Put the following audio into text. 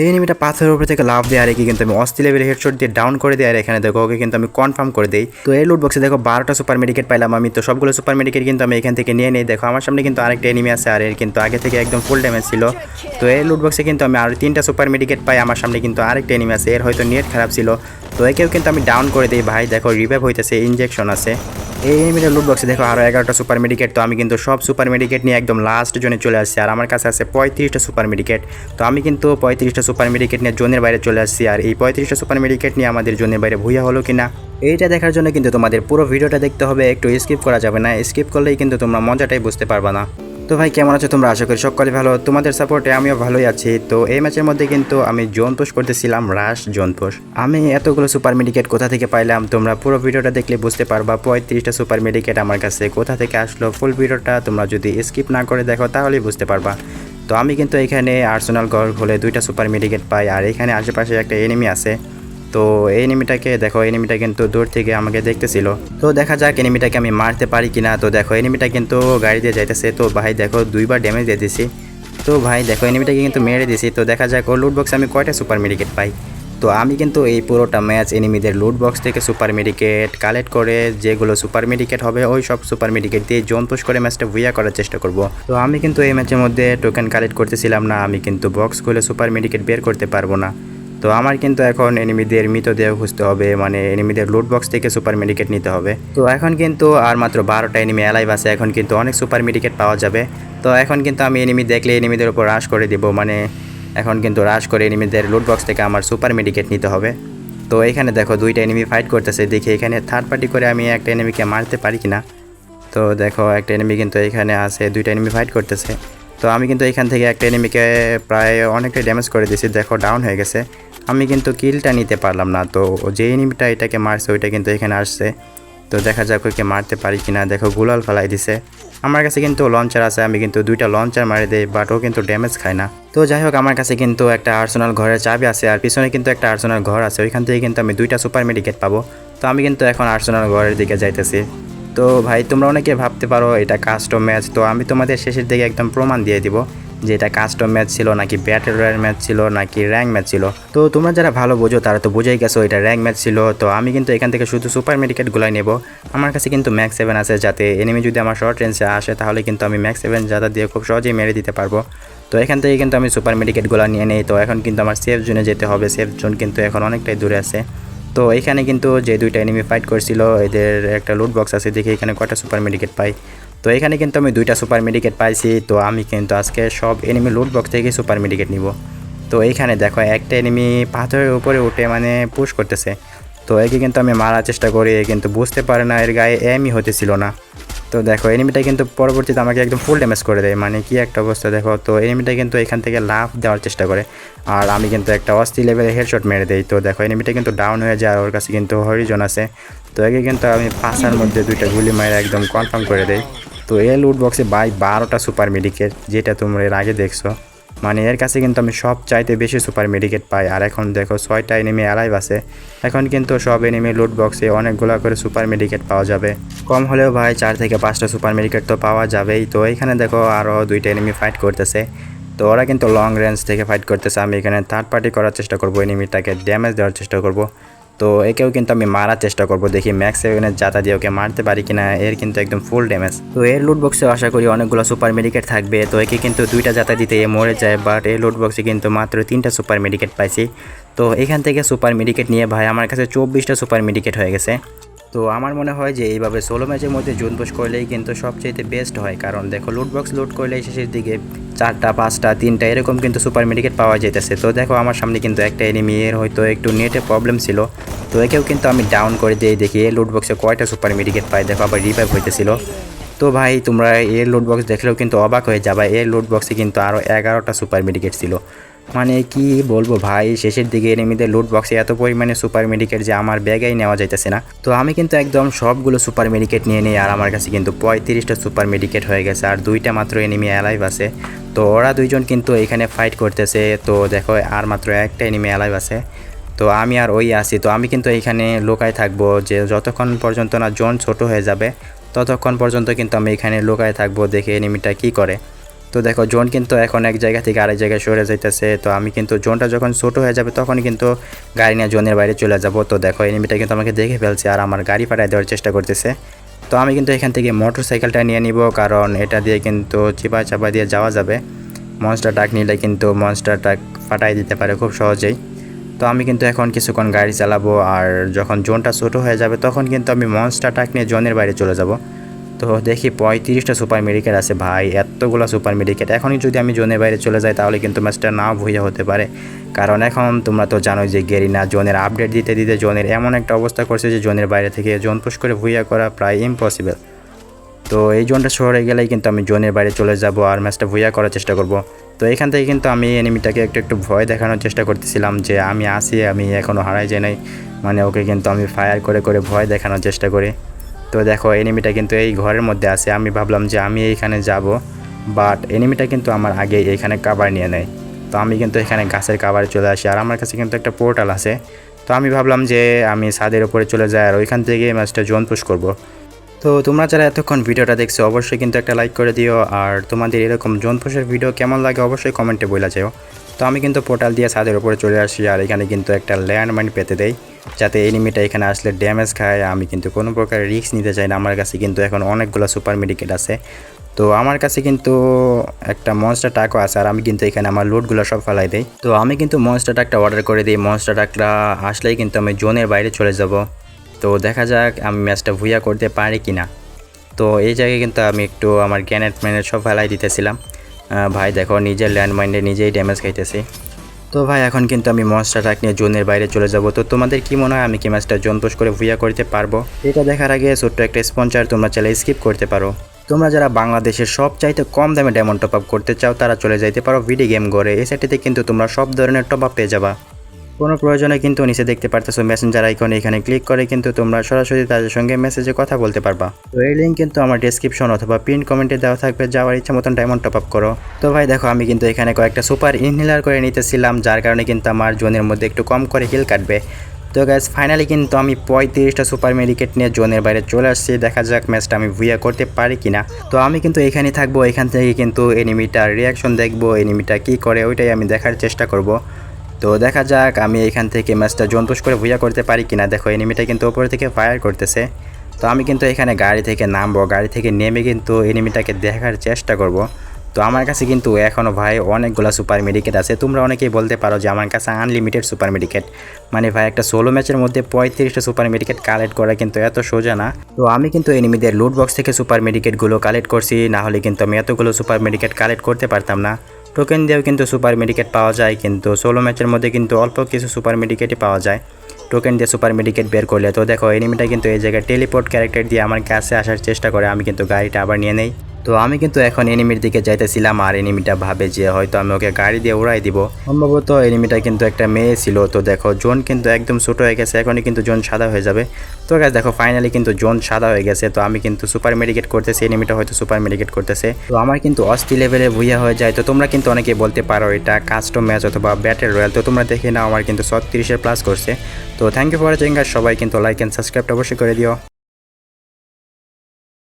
এই এনিমিটা পাথরের উপর থেকে লাভ আর রেখে কিন্তু আমি অস্থি লেভেল হেডশট দিয়ে ডাউন করে দেওয়ার এখানে দেখো ওকে কিন্তু আমি কনফার্ম করে দিই। তো এই লুট বক্সে দেখো বারোটা সুপার মেডিকেট পাইলাম আমি, তো সবগুলো সুপার মেডিকেট কিন্তু আমি এখান থেকে নিয়ে নিই। দেখো, আমার সামনে কিন্তু আরেকটা এনিমি আছে, আর এর কিন্তু আগে থেকে একদম ফুল ড্যামেজ ছিল। তো এই লুট বক্সে কিন্তু আমি আরও তিনটা সুপার মেডিকেট পাই, আমার সামনে কিন্তু আরেকটা এনিমি আছে, এর হয়তো নেট খারাপ ছিল। তো একেও কিন্তু আমি ডাউন করে দিই। ভাই, দেখো রিভাইভ হইতেছে ইনজেকশন আছে। এই এনিমিটার লুট বক্সে দেখো আরও এগারোটা সুপার মেডিকেট তো আমি কিন্তু সব সুপার মেডিকেট নিয়ে একদম লাস্ট জোনে চলে আসছি। আর আমার কাছে আছে পঁয়ত্রিশটা সুপার মেডিকেট তো আমি কিন্তু পঁয়ত্রিশটা সুপার মেডিকেট নিয়ে জোনের বাইরে চলে আসছি। আর এই পঁয়ত্রিশটা সুপার মেডিকেট নিয়ে আমাদের জোনের বাইরে ভুইয়া হলো কিনা, এইটা দেখার জন্য কিন্তু তোমাদের পুরো ভিডিওটা দেখতে হবে। একটু স্কিপ করা যাবে না। স্কিপ করলেই কিন্তু তোমরা মজাটাই বুঝতে পারবে না। তো ভাই, কেমন আছো তোমরা? আশা করি সকলে ভালো। তোমাদের সাপোর্টে আমিও ভালোই আছি। তো এই ম্যাচের মধ্যে কিন্তু আমি জোন পোষ করতেছিলাম, রাশ জোন পোষ আমি এতগুলো সুপার মেডিকেট কোথা থেকে পাইলাম? তোমরা পুরো ভিডিওটা দেখলে বুঝতে পারবা পঁয়ত্রিশটা সুপার মেডিকেট আমার কাছে কোথা থেকে আসলো। ফুল ভিডিওটা তোমরা যদি স্কিপ না করে দেখো, তাহলেই বুঝতে পারবা। তো আমি কিন্তু এখানে আর্সেনাল গড় হলে দুইটা সুপার মেডিকেট পাই, আর এখানে আশেপাশে একটা এনিমি আছে। তো এই এনিমিটাকে, দেখো এনিমিটা কিন্তু দূর থেকে আমাকে দেখতেছিল। তো দেখা যাক এনিমিটাকে আমি মারতে পারি কিনা। তো দেখো, এনিমিটা কিন্তু গাড়ি দিয়ে যাইতেছে। তো ভাই, দেখো, দুইবার ড্যামেজ দিয়ে দিছি। তো ভাই, দেখো, এনিমিটাকে কিন্তু মেরে দিছি। তো দেখা যাক ও লুট বক্সে আমি কয়টা সুপার মেডিকেট পাই। তো আমি কিন্তু এই পুরোটা ম্যাচ এনিমিদের লুট বক্স থেকে সুপার মেডিকেট কালেক্ট করে যেগুলো সুপার মেডিকেট হবে, ওই সব সুপার মেডিকেট দিয়ে জোন করে ম্যাচটা ভুইয়া করার চেষ্টা করব। তো আমি কিন্তু এই ম্যাচের মধ্যে টোকেন কালেক্ট করতেছিলাম না। আমি কিন্তু বক্স খুলে সুপার মেডিকেট বের করতে পারব না। তো আমার কিন্তু এখন এনিমিদের মৃতদেহ খুঁজতে হবে মানে এনিমিদের লুট বক্স থেকে সুপার মেডিকেট নিতে হবে। তো এখন কিন্তু আর মাত্র বারোটা এনিমি অ্যালাইভ আছে, এখন কিন্তু অনেক সুপার মেডিকেট পাওয়া যাবে। তো এখন কিন্তু আমি এনিমি দেখলে এনিমিদের উপর রাশ করে দিব মানে এখন কিন্তু রাশ করে এনিমিদের লুট বক্স থেকে আমার সুপার মেডিকেট নিতে হবে। তো এখানে দেখো দুইটা এনিমি ফাইট করতেছে, দেখি এখানে থার্ড পার্টি করে আমি একটা এনিমিকে মারতে পারি কিনা। তো দেখো একটা এনিমি কিন্তু এখানে আছে, দুইটা এনিমি ফাইট করতেছে। তো আমি কিন্তু এখান থেকে একটা এনিমিকে প্রায় অনেকটাই ড্যামেজ করে দিয়েছি, দেখো ডাউন হয়ে গেছে। আমি কিন্তু কিলটা নিতে পারলাম না। তো যে এনিমিটা এটাকে মারছে, ওইটা কিন্তু এখানে আসছে। তো দেখা যাক ওকে মারতে পারি কিনা। দেখো, গুলাল ফেলাই দিছে। আমার কাছে কিন্তু লঞ্চার আছে, আমি কিন্তু দুইটা লঞ্চার মারি দেই বাট ও কিন্তু ড্যামেজ খায় না। তো যাই হোক, আমার কাছে কিন্তু একটা আর্সোনাল ঘরের চাবি আছে, আর পিছনে কিন্তু একটা আর্সোনাল ঘর আছে। ওইখান থেকে কিন্তু আমি দুইটা সুপার মেডিকেট পাবো। তো আমি কিন্তু এখন আর্সোনাল ঘরের দিকে যাইতেছি। তো ভাই, তোমরা অনেকে ভাবতে পারো, এটা কাস্টম ম্যাচ তো আমি তোমাদের শেষের দিকে একদম প্রমাণ দিয়ে দিব। যে এটা কাস্টম ম্যাচ ছিল, নাকি ব্যাটেল রয়্যাল ম্যাচ ছিল, নাকি র্যাঙ্ক ম্যাচ ছিল। তো তোমরা যারা ভালো বোঝো, তারা তো বুঝেই গেছো এটা র্যাঙ্ক ম্যাচ ছিল। তো আমি কিন্তু এখান থেকে শুধু সুপার মেডিকেটগুলাই নেব। আমার কাছে কিন্তু ম্যাক্স সেভেন আছে, যাতে এনিমি যদি আমার শর্ট রেঞ্জে আসে, তাহলে কিন্তু আমি ম্যাক্স সেভেন যাতা দিয়ে খুব সহজেই মেরে দিতে পারব। তো এখান থেকে কিন্তু আমি সুপার মেডিকেটগুলো নিয়ে নেই। তো এখন কিন্তু আমার সেফ জোনে যেতে হবে। সেফ জোন কিন্তু এখন অনেকটাই দূরে আছে। তো এখানে কিন্তু যে দুইটা এনিমি ফাইট করছিল, এদের একটা লুট বক্স আছে, দেখি এখানে কয়টা সুপার মেডিকেট পাই। তো এখানে কিন্তু আমি দুইটা সুপার মেডিকেট পাইছি, তো আমি কিন্তু আজকে সব এনিমি লুট বক্স থেকে সুপার মেডিকেট নিব। তো এইখানে দেখো, একটা এনিমি পাথরের উপরে উঠে মানে পুশ করতেছে। তো একে কিন্তু আমি মারার চেষ্টা করি কিন্তু বুঝতে পারে না, এর গায়ে এমই হতেছিল না। তো দেখো এনিমিটা কিন্তু পরবর্তীতে আমাকে একদম ফুল ড্যামেজ করে দেয় মানে কি একটা অবস্থা দেখো। তো এনিমিটা কিন্তু এখান থেকে লাভ দেওয়ার চেষ্টা করে, আর আমি কিন্তু একটা অস্থি লেভেলে হেডশট মেরে দেই। তো দেখো এনিমিটা কিন্তু ডাউন হয়ে যায় আর ওর কাছে কিন্তু হরিজন আছে। তো একে কিন্তু আমি পাঁচার মধ্যে দুইটা গুলি মারে একদম কনফার্ম করে দেই। তো এই লুট বক্সে বাই বারোটা সুপার মেডিকেট যেটা তোমরা এর আগে দেখছ। মানে এর কাছে কিন্তু আমি সব চাইতে বেশি সুপার মেডিকেট পাই। আর এখন দেখো ছয়টা এনিমি অ্যালাইভ আছে। এখন কিন্তু সব এনিমি লুট বক্সে অনেকগুলো করে সুপার মেডিকেট পাওয়া যাবে। কম হলেও ভাই চার থেকে পাঁচটা সুপার মেডিকেট তো পাওয়া যাবেই। তো এখানে দেখো আরও দুইটা এনিমি ফাইট করতেছে। তো ওরা কিন্তু লং রেঞ্জ থেকে ফাইট করতেছে। আমি এখানে থার্ড পার্টি করার চেষ্টা করব এনিমিটাকে ড্যামেজ দেওয়ার চেষ্টা করব। তো একেও কিন্তু আমি মারার চেষ্টা করব। দেখি ম্যাক্স সেভেনের জাতা দিয়ে ওকে মারতে পারি কিনা, এর কিন্তু একদম ফুল ড্যামেজ তো এর লুট বক্সে আশা করি অনেকগুলো সুপার মেডিকেট থাকবে। তো একে কিন্তু দুইটা জাতা দিতে এ মরে যায় বাট এই লুট বক্সে কিন্তু মাত্র তিনটা সুপার মেডিকেট পাইছি। তো এখান থেকে সুপার মেডিকেট নিয়ে ভাই, আমার কাছে চব্বিশটা সুপার মেডিকেট হয়ে গেছে। তো আমার মনে হয় যে এইভাবে ষোলো ম্যাচের মধ্যে জুন পোষ করলেই কিন্তু সবচেয়ে বেস্ট হয়। কারণ দেখো লুট বক্স লুট করলেই শেষের দিকে চারটা, পাঁচটা, তিনটা এরকম কিন্তু সুপার মেডিকেট পাওয়া যেতেছে তো দেখো, আমার সামনে কিন্তু একটা এনিমি এর হয়তো একটু নেটে প্রবলেম ছিল। তো একেও কিন্তু আমি ডাউন করে দিয়ে দেখি, এই লুট বক্সে কয়টা সুপার মেডিকেট পাই দেখো, আবার রিভাইভ হইতেছিল। তো ভাই, তোমরা এর লুট বক্স দেখলেও কিন্তু অবাক হয়ে যাবে। এর লুট বক্সে কিন্তু আরও এগারোটা সুপার মেডিকেট ছিল। মানে কি বলব ভাই, শেষের দিকে এনিমিদের লুট বক্সে এত পরিমাণে সুপার মেডিকেট যে আমার ব্যাগেই নেওয়া যাইতেছে না। তো আমি কিন্তু একদম সবগুলো সুপার মেডিকেট নিয়ে নিই, আর আমার কাছে কিন্তু পঁয়ত্রিশটা সুপার মেডিকেট হয়ে গেছে, আর দুইটা মাত্র এনিমি অ্যালাইভ আছে। তো ওরা দুইজন কিন্তু এখানে ফাইট করতেছে, তো দেখো আর মাত্র একটা এনিমি অ্যালাইভ আছে। তো আমি আর ওই আছি, তো আমি কিন্তু এখানে লোকায় থাকব, যে যতক্ষণ পর্যন্ত না জোন ছোট হয়ে যাবে, ততক্ষণ পর্যন্ত কিন্তু আমি এখানে লোকায় থাকব, দেখে এনিমিটা কি করে। তো দেখো জোন কিন্তু এখন এক জায়গা থেকে আরেক জায়গায় সরে যাইতেছে। তো আমি কিন্তু জোনটা যখন ছোটো হয়ে যাবে, তখন কিন্তু গাড়ি নিয়ে জোনের বাইরে চলে যাব। তো দেখো এনিমিটা কিন্তু আমাকে দেখে ফেলছে আর আমার গাড়ি ফাটাই দেওয়ার চেষ্টা করতেছে। তো আমি কিন্তু এখান থেকে মোটর সাইকেলটা নিয়ে নিব, কারণ এটা দিয়ে কিন্তু চিপা চাপা দিয়ে যাওয়া যাবে। মনস্টার ট্রাক নিলে কিন্তু মনস্টার ট্রাক ফাটাই দিতে পারে খুব সহজেই। তো আমি কিন্তু এখন কিছুক্ষণ গাড়ি চালাবো, আর যখন জোনটা ছোটো হয়ে যাবে, তখন কিন্তু আমি মনস্টার ট্রাক নিয়ে জোনের বাইরে চলে যাব। তো দেখি পঁয়ত্রিশটা সুপার মেডিকেট আছে ভাই, এতগুলো সুপার মেডিকেট এখনই যদি আমি জোনের বাইরে চলে যাই তাহলে কিন্তু ম্যাচটা না ভুইয়া হতে পারে। কারণ এখন তোমরা তো জানোই যে গেরিনা জোনের আপডেট দিতে দিতে জোনের এমন একটা অবস্থা করছে যে জোনের বাইরে থেকে জোন পুশ করে ভুইয়া করা প্রায় ইম্পসিবল তো এই জোনটা শহরে গেলেই কিন্তু আমি জোনের বাইরে চলে যাব আর ম্যাচটা ভুইয়া করার চেষ্টা করব। তো এখান থেকে কিন্তু আমি এনিমিটাকে একটু একটু ভয় দেখানোর চেষ্টা করতেছিলাম যে আমি আসি আমি এখনও হারাই যাই নাই। মানে ওকে কিন্তু আমি ফায়ার করে করে ভয় দেখানোর চেষ্টা করি। তো দেখো এনিমিটা কিন্তু এই ঘরের মধ্যে আছে। আমি ভাবলাম যে আমি এইখানে যাব বাট এনিমিটা কিন্তু আমার আগে এখানে কাবার নিয়ে নেয়। তো আমি কিন্তু এখানে গাছের কাবারে চলে আসি, আর আমার কাছে কিন্তু একটা পোর্টাল আছে। তো আমি ভাবলাম যে আমি ছাদের উপরে চলে যাই, আর ওইখান থেকে ম্যাচটা জোন পুশ করব। তো তোমরা যারা এতক্ষণ ভিডিওটা দেখছ, অবশ্যই কিন্তু একটা লাইক করে দিও। আর তোমাদের এরকম জোন পুশের ভিডিও কেমন লাগে অবশ্যই কমেন্টে বলে যাও। তো আমি কিন্তু পোর্টাল দিয়ে ছাদের উপরে চলে আসি, আর এখানে কিন্তু একটা ল্যান্ডমাইন পেতে দেই। যাতে এনিমিটা এখানে আসলে ড্যামেজ খায়। আমি কিন্তু কোনো প্রকার রিস্ক নিতে চাই না। আমার কাছে কিন্তু এখন অনেকগুলো সুপার মেডিকেট আছে। তো আমার কাছে কিন্তু একটা মনস্টার টাকও আছে, আর আমি কিন্তু এখানে আমার লোডগুলো সব ফেলাই দিই। তো আমি কিন্তু মনস্টার টাকটা অর্ডার করে দিই। মনস্টার টাকটা আসলেই কিন্তু আমি জোনের বাইরে চলে যাব। তো দেখা যাক আমি ম্যাচটা ভুইয়া করতে পারি কি না তো এই জায়গায় কিন্তু আমি একটু আমার গ্যানেট ম্যানেট সব ফেলাই দিতেছিলাম। ভাই দেখো নিজের ল্যান্ডমাইন্ডে নিজেই ড্যামেজ খাইতেছি। তো ভাই, এখন কিন্তু আমি মনস্টার ট্রাক নিয়ে জোনের বাইরে চলে যাব। তো তোমাদের কি মনে হয় আমি কি ম্যাচটা জোন পোস্ট করে ভুইয়া করতে পারব? এটা দেখার আগে ছোট্ট একটা স্পন্সার তোমরা চাইলে স্কিপ করতে পারো। তোমরা যারা বাংলাদেশের সব চাইতে কম দামে ডায়মন্ড টপ আপ করতে চাও, তারা চলে যাইতে পারো ভিডিও গেম ঘরে এই সাইটটিতে কিন্তু তোমরা সব ধরনের টপ আপ পেয়ে যাবা। কোনো প্রয়োজনে কিন্তু নিচে দেখতে পারতেছো মেসেঞ্জার আইকনে এখানে ক্লিক করে কিন্তু তোমরা সরাসরি তাদের সঙ্গে মেসেজে কথা বলতে পারবা। তো এই লিঙ্ক কিন্তু আমার ডেসক্রিপশন অথবা পিন কমেন্টে দেওয়া থাকবে, যাওয়ার ইচ্ছা মতন ডায়মন্ড টপ আপ করো। তো ভাই দেখো, আমি কিন্তু এখানে কয়েকটা সুপার ইনহেলার করে নিতেছিলাম, যার কারণে কিন্তু আমার জোনের মধ্যে একটু কম করে হিল কাটবে। তো গ্যাস ফাইনালি কিন্তু আমি পঁয়ত্রিশটা সুপার মেডিকেট নিয়ে জোনের বাইরে চলে আসছি, দেখা যাক ম্যাচটা আমি ভুইয়া করতে পারি কিনা। তো আমি কিন্তু এখানে থাকব, এখান থেকে কিন্তু এনিমিটার রিয়াকশন দেখব এনিমিটা কি করে, ওইটাই আমি দেখার চেষ্টা করব। তো দেখা যাক, আমি এখান থেকে ম্যাচটা জন্তুস করে ভুইয়া করতে পারি কিনা। দেখো এনিমিটা কিন্তু ওপর থেকে ফায়ার করতেছে। তো আমি কিন্তু এখানে গাড়ি থেকে নামবো। গাড়ি থেকে নেমে কিন্তু এনিমিটাকে দেখার চেষ্টা করব। তো আমার কাছে কিন্তু এখনও ভাই অনেকগুলো সুপার মেডিকেট আছে। তোমরা অনেকেই বলতে পারো যে আমার কাছে আনলিমিটেড সুপার মেডিকেট মানে ভাই, একটা ষোলো ম্যাচের মধ্যে পঁয়ত্রিশটা সুপার মেডিকেট কালেক্ট করা কিন্তু এত সোজা না। তো আমি কিন্তু এনিমিদের লুট বক্স থেকে সুপার মেডিকেটগুলো কালেক্ট করছি। না হলে কিন্তু আমি এতগুলো সুপার মেডিকেট কালেক্ট করতে পারতাম না। টোকেন দিয়েও কিন্তু সুপার মেডিকেট পাওয়া যায়, কিন্তু ষোলো ম্যাচের মধ্যে কিন্তু অল্প কিছু সুপার মেডিকেটই পাওয়া যায়। টোকেন দিয়ে সুপার মেডিকেট বের করলে, তো দেখো এনিমিটা কিন্তু এই জায়গায় টেলিপোর্ট ক্যারেক্টার দিয়ে আমার কাছে আসার চেষ্টা করে, আমি কিন্তু গাড়িটা আবার নিয়ে নেই। তো আমি কিন্তু এখন এনিমির দিকে যাইতেছিলাম আর এনিমিটা ভাবে যে হয়তো আমি ওকে গাড়ি দিয়ে উড়াই দিব। সম্ভবত এনিমিটা কিন্তু একটা মেয়ে ছিল। তো দেখো, জোন কিন্তু একদম ছোট হয়ে গেছে। এখনই কিন্তু জোন সাদা হয়ে যাবে। তো গাছ দেখো ফাইনালি কিন্তু জোন সাদা হয়ে গেছে। তো আমি কিন্তু সুপার মেডিকেট করতেছি। এনিমিটা হয়তো সুপার মেডিকেট করতেছে। তো আমার কিন্তু অস্থি লেভেলে ভুইয়া হয়ে যায়। তো তোমরা কিন্তু অনেকে বলতে পারো এটা কাস্টম ম্যাচ অথবা ব্যাটেল রয়্যাল তো তোমরা দেখে নাও, আমার কিন্তু ছত্রিশের প্লাস করছে। তো থ্যাংক ইউ ফর ওয়াচিং সবাই কিন্তু লাইক অ্যান্ড সাবস্ক্রাইব অবশ্যই করে দিও।